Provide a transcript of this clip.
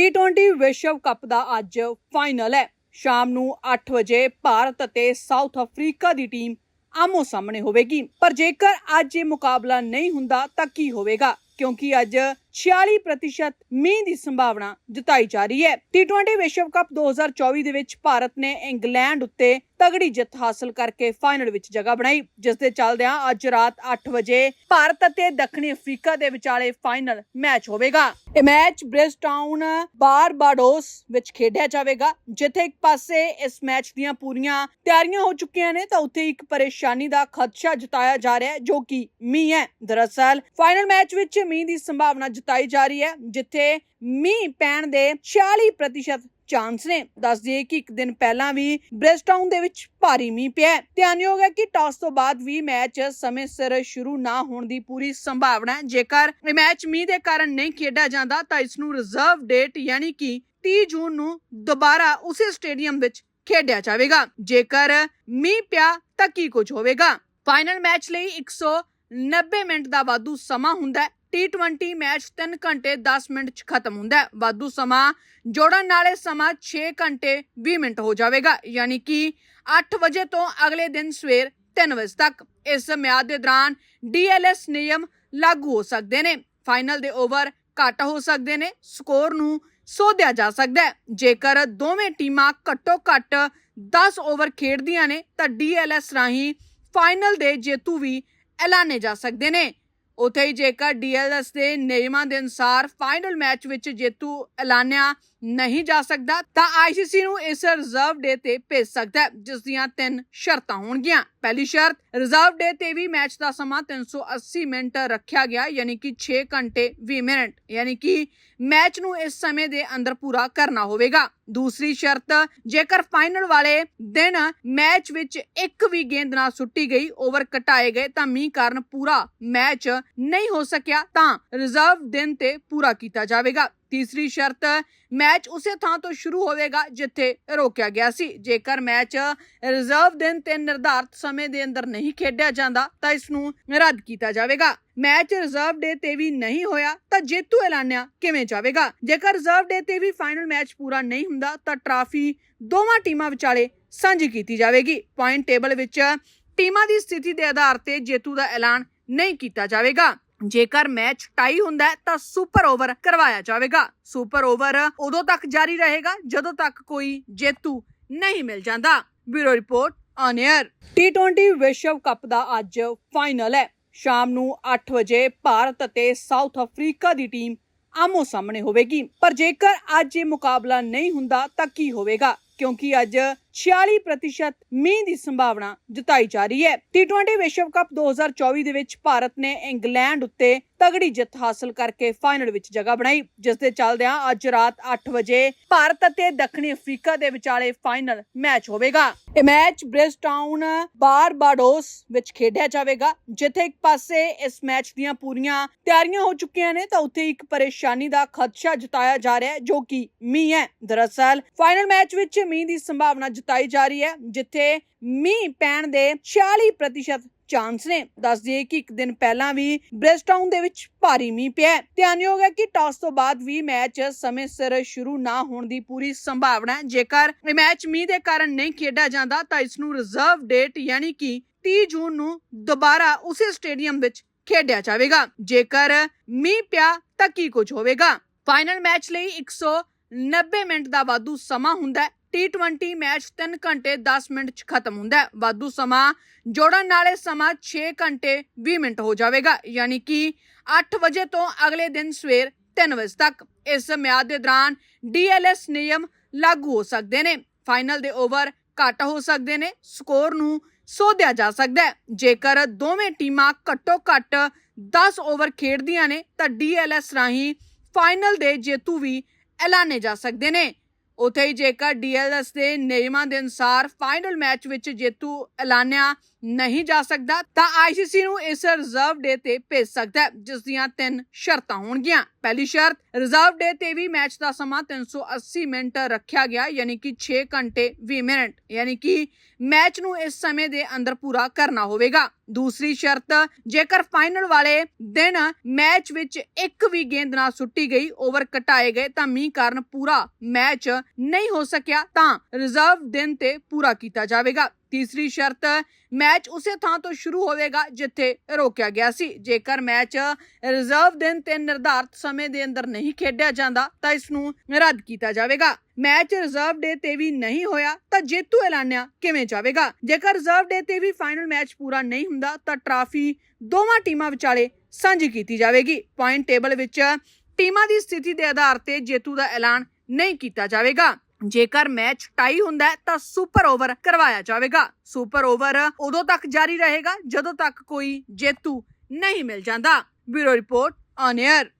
T20 ਵਿਸ਼ਵ cup ਦਾ ਅੱਜ ਫਾਈਨਲ ਹੈ। ਸ਼ਾਮ ਨੂੰ 8 ਵਜੇ ਭਾਰਤ ਅਤੇ ਸਾਊਥ ਅਫਰੀਕਾ ਦੀ ਟੀਮ ਆਮੋ ਸਾਹਮਣੇ ਹੋਵੇਗੀ। ਪਰ ਜੇਕਰ ਅੱਜ ਇਹ ਮੁਕਾਬਲਾ ਨਹੀਂ ਹੁੰਦਾ ਤਾਂ ਕੀ ਹੋਵੇਗਾ? ਕਿਉਂਕਿ ਅੱਜ 46% ਮੀਂਹ ਦੀ ਸੰਭਾਵਨਾ ਜਤਾਈ ਜਾ ਰਹੀ ਹੈ T20 ਵਿਸ਼ਵ ਕੱਪ 2024 ਦੇ ਵਿੱਚ ਭਾਰਤ ਨੇ ਇੰਗਲੈਂਡ ਉੱਤੇ ਤਗੜੀ ਜਿੱਤ ਹਾਸਲ ਕਰਕੇ ਫਾਈਨਲ ਵਿੱਚ ਜਗ੍ਹਾ ਬਣਾਈ ਜਿਸ ਦੇ ਚੱਲਦਿਆਂ ਅੱਜ ਰਾਤ 8 ਵਜੇ ਭਾਰਤ ਅਤੇ ਦੱਖਣੀ ਅਫਰੀਕਾ ਦੇ ਵਿਚਾਲੇ ਫਾਈਨਲ ਮੈਚ ਹੋਵੇਗਾ ਇਹ ਮੈਚ ਬ੍ਰਿਸਟਾਊਨ ਬਾਰਬਾਡੋਸ ਵਿੱਚ ਖੇਡਿਆ ਜਾਵੇਗਾ ਜਿੱਥੇ ਇੱਕ ਪਾਸੇ ਇਸ ਮੈਚ ਦੀਆਂ ਪੂਰੀਆਂ ਤਿਆਰੀਆਂ ਹੋ ਚੁੱਕੀਆਂ ਨੇ ਤਾਂ ਉੱਥੇ ਇੱਕ ਪਰੇਸ਼ਾਨੀ ਦਾ ਖਦਸ਼ਾ ਜਤਾਇਆ ਜਾ ਰਿਹਾ ਹੈ ਜੋ ਕਿ ਮੀਂਹ ਹੈ ਦਰਅਸਲ ਫਾਈਨਲ ਮੈਚ ਵਿੱਚ ਮੀਂਹ ਦੀ ਸੰਭਾਵਨਾ ਜਤਾਈ ਜਾ ਰਹੀ ਹੈ, ਜਿੱਥੇ ਮੀਂਹ ਪੈਣ ਦੇ 40% ਚਾਂਸ ਨੇ। ਦੱਸ ਦਈਏ ਕਿ ਇੱਕ ਦਿਨ ਪਹਿਲਾਂ ਵੀ ਬ੍ਰਿਸਟਾਊਨ ਦੇ ਵਿੱਚ ਭਾਰੀ ਮੀਂਹ ਪਿਆ ਧਿਆਨਯੋਗ ਹੈ ਕਿ ਟਾਸ ਤੋਂ ਬਾਅਦ ਵੀ ਮੈਚ ਸਮੇਂ ਸਿਰ ਸ਼ੁਰੂ ਨਾ ਹੋਣ ਦੀ ਪੂਰੀ ਸੰਭਾਵਨਾ ਹੈ। ਜੇਕਰ ਇਹ ਮੈਚ ਮੀਂਹ ਦੇ ਕਾਰਨ ਨਹੀਂ ਖੇਡਿਆ ਜਾਂਦਾ, ਤਾਂ ਇਸ ਨੂੰ ਰਿਜ਼ਰਵ ਡੇਟ ਯਾਨੀ ਕਿ 30 ਜੂਨ ਨੂੰ ਦੁਬਾਰਾ ਉਸੇ ਸਟੇਡੀਅਮ ਵਿੱਚ ਖੇਡਿਆ ਜਾਵੇਗਾ। ਜੇਕਰ ਮੀਂਹ ਪਿਆ, ਤਾਂ ਕੀ ਕੁਝ ਹੋਵੇਗਾ? ਫਾਈਨਲ ਮੈਚ ਲਈ 190 ਮਿੰਟ ਦਾ ਵਾਧੂ ਸਮਾਂ ਹੁੰਦਾ ਹੈ। T20 ਮੈਚ 3 ਘੰਟੇ 10 ਮਿੰਟ ਚ ਖਤਮ ਹੁੰਦਾ ਹੈ। ਵਾਧੂ ਸਮਾਂ, ਜੋੜਨ ਨਾਲੇ ਸਮਾਂ 6 ਘੰਟੇ 20 ਮਿੰਟ ਹੋ ਜਾਵੇਗਾ। ਯਾਨੀ ਕਿ 8 ਵਜੇ ਤੋਂ ਅਗਲੇ ਦਿਨ ਸਵੇਰ 3 ਵਜੇ ਤੱਕ ਇਸ ਮਿਆਦ ਦੇ ਦੌਰਾਨ DLS ਨਿਯਮ ਲਾਗੂ ਹੋ ਸਕਦੇ ਨੇ। ਫਾਈਨਲ ਦੇ ਓਵਰ ਘੱਟ ਹੋ ਸਕਦੇ ਨੇ, ਸਕੋਰ ਨੂੰ ਸੋਧਿਆ ਜਾ ਸਕਦਾ ਹੈ। ਜੇਕਰ ਦੋਵੇਂ ਟੀਮਾਂ ਘੱਟੋ ਘੱਟ 10 ਓਵਰ ਖੇਡਦੀਆਂ ਨੇ, ਤਾਂ DLS ਰਾਹੀਂ ਫਾਈਨਲ ਦੇ ਜੇਤੂ ਵੀ ਐਲਾਨੇ ਜਾ ਸਕਦੇ ਨੇ। ਉਥੇ ਹੀ ਜੇਕਰ ਡੀਐਲਐਸ ਦੇ ਨਿਯਮਾਂ ਦੇ ਅਨੁਸਾਰ ਫਾਈਨਲ ਮੈਚ ਵਿੱਚ ਜੇਤੂ ਐਲਾਨਿਆ ਨਹੀਂ ਜਾ ਸਕਦਾ, ਤਾਂ ਆਈਸੀਸੀ ਨੂੰ ਇਸ ਰਿਜ਼ਰਵ ਡੇ ਤੇ ਭੇਜ ਸਕਦਾ ਹੈ, ਜਿਸ ਦੀਆਂ ਤਿੰਨ ਸ਼ਰਤਾਂ ਹੋਣਗੀਆਂ। ਪਹਿਲੀ ਸ਼ਰਤ ਰਿਜ਼ਰਵ ਡੇ ਤੇ ਵੀ ਮੈਚ ਦਾ ਸਮਾਂ 380 ਮਿੰਟ ਰੱਖਿਆ ਗਿਆ, ਯਾਨੀ ਕਿ 6 ਘੰਟੇ 20 ਮਿੰਟ, ਯਾਨੀ ਕਿ ਮੈਚ ਨੂੰ ਇਸ ਸਮੇਂ ਦੇ ਅੰਦਰ ਪੂਰਾ ਕਰਨਾ ਹੋਵੇਗਾ। ਦੂਸਰੀ ਸ਼ਰਤ, ਜੇਕਰ ਫਾਈਨਲ ਵਾਲੇ ਦਿਨ ਮੈਚ ਵਿੱਚ ਇੱਕ ਵੀ ਗੇਂਦ ਨਾ ਸੁੱਟੀ ਗਈ ਓਵਰ ਘਟਾਏ ਗਏ, ਤਾਂ ਮੀਂਹ ਕਾਰਨ ਪੂਰਾ ਮੈਚ ਨਹੀਂ ਹੋ ਸਕਿਆ, ਤਾਂ ਰਿਜ਼ਰਵ ਦਿਨ ਤੇ ਪੂਰਾ ਕੀਤਾ ਜਾਵੇਗਾ। ਤੀਸਰੀ ਸ਼ਰਤ, ਮੈਚ ਉਸੇ ਥਾਂ ਤੋਂ ਸ਼ੁਰੂ ਹੋਵੇਗਾ ਜਿੱਥੇ ਰੋਕਿਆ ਗਿਆ ਸੀ। ਜੇਕਰ ਮੈਚ ਰਿਜ਼ਰਵ ਦਿਨ ਤੇ ਨਿਰਧਾਰਤ ਸਮੇਂ ਦੇ ਅੰਦਰ ਨਹੀਂ ਖੇਡਿਆ ਜਾਂਦਾ, ਤਾਂ ਇਸ ਨੂੰ ਰੱਦ ਕੀਤਾ ਜਾਵੇਗਾ। ਮੈਚ ਰਿਜ਼ਰਵ ਡੇ ਤੇ ਵੀ ਨਹੀਂ ਹੋਇਆ, ਤਾਂ ਜੇਤੂ ਐਲਾਨਿਆ ਕਿਵੇਂ ਜਾਵੇਗਾ? ਜੇਕਰ ਰਿਜ਼ਰਵ ਡੇ ਤੇ ਵੀ ਫਾਈਨਲ ਮੈਚ ਪੂਰਾ ਨਹੀਂ ਹੁੰਦਾ, ਤਾਂ ਟਰਾਫੀ ਦੋਵਾਂ ਟੀਮਾਂ ਵਿਚਾਲੇ ਸਾਂਝੀ ਕੀਤੀ ਜਾਵੇਗੀ। ਪੁਆਇੰਟ ਟੇਬਲ ਵਿੱਚ ਟੀਮਾਂ ਦੀ ਸਥਿਤੀ ਦੇ ਆਧਾਰ ਤੇ ਜੇਤੂ ਦਾ ਐਲਾਨ ਨਹੀਂ ਕੀਤਾ ਜਾਵੇਗਾ। ਜੇਕਰ ਮੈਚ ਟਾਈ ਹੁੰਦਾ ਤਾਂ ਸੁਪਰ ਓਵਰ ਕਰਵਾਇਆ ਜਾਵੇਗਾ। ਸੁਪਰ ਓਵਰ ਉਦੋਂ ਤੱਕ ਜਾਰੀ ਰਹੇਗਾ, ਜਦੋਂ ਤੱਕ ਕੋਈ ਜੇਤੂ ਨਹੀਂ ਮਿਲ ਜਾਂਦਾ। Bureau report on air T20 ਵਿਸ਼ਵ ਕੱਪ ਦਾ ਅੱਜ ਫਾਈਨਲ ਹੈ। ਸ਼ਾਮ ਨੂੰ 8 ਵਜੇ ਭਾਰਤ ਅਤੇ ਸਾਊਥ ਅਫਰੀਕਾ ਦੀ ਟੀਮ ਆਮੋ ਸਾਹਮਣੇ ਹੋਵੇਗੀ। ਪਰ ਜੇਕਰ ਅੱਜ ਇਹ ਮੁਕਾਬਲਾ ਨਹੀਂ ਹੁੰਦਾ, ਤਾਂ ਕੀ ਹੋਵੇਗਾ? ਕਿਉਂਕਿ ਅੱਜ 46% ਮੀਂਹ ਦੀ ਸੰਭਾਵਨਾ ਜਤਾਈ ਜਾ ਰਹੀ ਹੈ T20 ਵਿਸ਼ਵ ਕੱਪ 2024 ਦੇ ਵਿੱਚ ਭਾਰਤ ਨੇ ਇੰਗਲੈਂਡ ਉੱਤੇ ਤਗੜੀ ਜਿੱਤ ਹਾਸਲ ਕਰਕੇ ਫਾਈਨਲ ਵਿੱਚ ਜਗ੍ਹਾ ਬਣਾਈ ਜਿਸ ਦੇ ਚੱਲਦਿਆਂ ਅੱਜ ਰਾਤ 8 ਵਜੇ ਭਾਰਤ ਅਤੇ ਦੱਖਣੀ ਅਫਰੀਕਾ ਦੇ ਵਿਚਾਲੇ ਫਾਈਨਲ ਮੈਚ ਹੋਵੇਗਾ ਇਹ ਮੈਚ ਬ੍ਰਿਸਟਾਊਨ ਬਾਰਬਾਡੋਸ ਵਿੱਚ ਖੇਡਿਆ ਜਾਵੇਗਾ ਜਿੱਥੇ ਇੱਕ ਪਾਸੇ ਇਸ ਮੈਚ ਦੀਆਂ ਪੂਰੀਆਂ ਤਿਆਰੀਆਂ ਹੋ ਚੁੱਕੀਆਂ ਨੇ ਤਾਂ ਉੱਥੇ ਇੱਕ ਪਰੇਸ਼ਾਨੀ ਦਾ ਖਦਸ਼ਾ ਜਤਾਇਆ ਜਾ ਰਿਹਾ ਹੈ ਜੋ ਕਿ ਮੀਂਹ ਹੈ ਦਰਅਸਲ ਫਾਈਨਲ ਮੈਚ ਵਿੱਚ ਮੀਂਹ ਦੀ ਸੰਭਾਵਨਾ ਜਤਾਈ ਜਾ ਰਹੀ ਹੈ, ਜਿੱਥੇ ਮੀਂਹ ਪੈਣ ਦੇ 40% ਚਾਂਸ ਨੇ। ਦੱਸ ਦਈਏ ਕਿ ਇੱਕ ਦਿਨ ਪਹਿਲਾਂ ਵੀ ਬ੍ਰਿਸਟਾਊਨ ਦੇ ਵਿੱਚ ਭਾਰੀ ਮੀਂਹ ਪਿਆ ਧਿਆਨਯੋਗ ਹੈ ਕਿ ਟਾਸ ਤੋਂ ਬਾਅਦ ਵੀ ਮੈਚ ਸਮੇਂ ਸਿਰ ਸ਼ੁਰੂ ਨਾ ਹੋਣ ਦੀ ਪੂਰੀ ਸੰਭਾਵਨਾ ਹੈ। ਜੇਕਰ ਇਹ ਮੈਚ ਮੀਂਹ ਦੇ ਕਾਰਨ ਨਹੀਂ ਖੇਡਿਆ ਜਾਂਦਾ, ਤਾਂ ਇਸ ਨੂੰ ਰਿਜ਼ਰਵ ਡੇਟ ਯਾਨੀ ਕਿ 30 ਜੂਨ ਨੂੰ ਦੁਬਾਰਾ ਉਸੇ ਸਟੇਡੀਅਮ ਵਿੱਚ ਖੇਡਿਆ ਜਾਵੇਗਾ। ਜੇਕਰ ਮੀਂਹ ਪਿਆ, ਤਾਂ ਕੀ ਕੁਝ ਹੋਵੇਗਾ? ਫਾਈਨਲ ਮੈਚ ਲਈ 190 ਮਿੰਟ ਦਾ ਵਾਧੂ ਸਮਾਂ ਹੁੰਦਾ ਹੈ। T20 ਮੈਚ 3 ਘੰਟੇ 10 ਮਿੰਟ ਚ ਖਤਮ ਹੁੰਦਾ ਹੈ। ਵਾਧੂ ਸਮਾਂ, ਜੋੜਨ ਨਾਲੇ ਸਮਾਂ 6 ਘੰਟੇ 20 ਮਿੰਟ ਹੋ ਜਾਵੇਗਾ। ਯਾਨੀ ਕਿ 8 ਵਜੇ ਤੋਂ ਅਗਲੇ ਦਿਨ ਸਵੇਰ 3 ਵਜੇ ਤੱਕ ਇਸ ਮਿਆਦ ਦੇ ਦੌਰਾਨ DLS ਨਿਯਮ ਲਾਗੂ ਹੋ ਸਕਦੇ ਨੇ। ਫਾਈਨਲ ਦੇ ਓਵਰ ਘੱਟ ਹੋ ਸਕਦੇ ਨੇ, ਸਕੋਰ ਨੂੰ ਸੋਧਿਆ ਜਾ ਸਕਦਾ ਹੈ। ਜੇਕਰ ਦੋਵੇਂ ਟੀਮਾਂ ਘੱਟੋ ਘੱਟ 10 ਓਵਰ ਖੇਡਦੀਆਂ ਨੇ, ਤਾਂ DLS ਰਾਹੀਂ ਫਾਈਨਲ ਦੇ ਜੇਤੂ ਵੀ ਐਲਾਨੇ ਜਾ ਸਕਦੇ ਨੇ। ਉਥੇ ਹੀ ਜੇਕਰ ਡੀਐਲਐਸ ਦੇ ਨਿਯਮਾਂ ਦੇ ਅਨੁਸਾਰ ਫਾਈਨਲ ਮੈਚ ਵਿੱਚ ਜੇਤੂ ਐਲਾਨਿਆ ਨਹੀਂ ਜਾ ਸਕਦਾ, ਤਾਂ ਆਈਸੀਸੀ ਨੂੰ ਇਸ ਰਿਜ਼ਰਵ ਡੇ ਤੇ ਭੇਜ ਸਕਦਾ ਹੈ, ਜਿਸ ਦੀਆਂ ਤਿੰਨ ਸ਼ਰਤਾਂ ਹੋਣਗੀਆਂ। ਪਹਿਲੀ ਸ਼ਰਤ ਰਿਜ਼ਰਵ ਡੇ ਤੇ ਵੀ ਮੈਚ ਦਾ ਸਮਾਂ 380 ਮਿੰਟ ਰੱਖਿਆ ਗਿਆ, ਯਾਨੀ ਕਿ 6 ਘੰਟੇ 20 ਮਿੰਟ, ਯਾਨੀ ਕਿ ਮੈਚ ਨੂੰ ਇਸ ਸਮੇਂ ਦੇ ਅੰਦਰ ਪੂਰਾ ਕਰਨਾ ਹੋਵੇਗਾ। ਦੂਸਰੀ ਸ਼ਰਤ, ਜੇਕਰ ਫਾਈਨਲ ਵਾਲੇ ਦਿਨ ਮੈਚ ਵਿੱਚ ਇੱਕ ਵੀ ਗੇਂਦ ਨਾ ਸੁੱਟੀ ਗਈ ਓਵਰ ਘਟਾਏ ਗਏ, ਤਾਂ ਮੀਂਹ ਕਾਰਨ ਪੂਰਾ ਮੈਚ ਨਹੀਂ ਹੋ ਸਕਿਆ, ਤਾਂ ਰਿਜ਼ਰਵ ਦਿਨ ਤੇ ਪੂਰਾ ਕੀਤਾ ਜਾਵੇਗਾ। ਤੀਸਰੀ ਸ਼ਰਤ, ਮੈਚ ਉਸੇ ਥਾਂ ਤੋਂ ਸ਼ੁਰੂ ਹੋਵੇਗਾ ਜਿੱਥੇ ਰੋਕਿਆ ਗਿਆ ਸੀ। ਜੇਕਰ ਮੈਚ ਰਿਜ਼ਰਵ ਦਿਨ ਤੇ ਨਿਰਧਾਰਤ ਸਮੇਂ ਦੇ ਅੰਦਰ ਨਹੀਂ ਖੇਡਿਆ ਜਾਂਦਾ, ਤਾਂ ਇਸ ਨੂੰ ਰੱਦ ਕੀਤਾ ਜਾਵੇਗਾ। ਮੈਚ ਰਿਜ਼ਰਵ ਡੇ ਤੇ ਵੀ ਨਹੀਂ ਹੋਇਆ, ਤਾਂ ਜੇਤੂ ਐਲਾਨਿਆ ਕਿਵੇਂ ਜਾਵੇਗਾ? ਜੇਕਰ ਰਿਜ਼ਰਵ ਡੇ ਤੇ ਵੀ ਫਾਈਨਲ ਮੈਚ ਪੂਰਾ ਨਹੀਂ ਹੁੰਦਾ, ਤਾਂ ਟਰਾਫੀ ਦੋਵਾਂ ਟੀਮਾਂ ਵਿਚਾਲੇ ਸਾਂਝੀ ਕੀਤੀ ਜਾਵੇਗੀ। ਪੁਆਇੰਟ ਟੇਬਲ ਵਿੱਚ ਟੀਮਾਂ ਦੀ ਸਥਿਤੀ ਦੇ ਆਧਾਰ ਤੇ ਜੇਤੂ ਦਾ ਐਲਾਨ ਨਹੀਂ ਕੀਤਾ ਜਾਵੇਗਾ। ਜੇਕਰ ਮੈਚ ਟਾਈ ਹੁੰਦਾ ਤਾਂ ਸੁਪਰ ਓਵਰ ਕਰਵਾਇਆ ਜਾਵੇਗਾ। ਸੁਪਰ ਓਵਰ ਉਦੋਂ ਤੱਕ ਜਾਰੀ ਰਹੇਗਾ, ਜਦੋਂ ਤੱਕ ਕੋਈ ਜੇਤੂ ਨਹੀਂ ਮਿਲ ਜਾਂਦਾ। Bureau report on air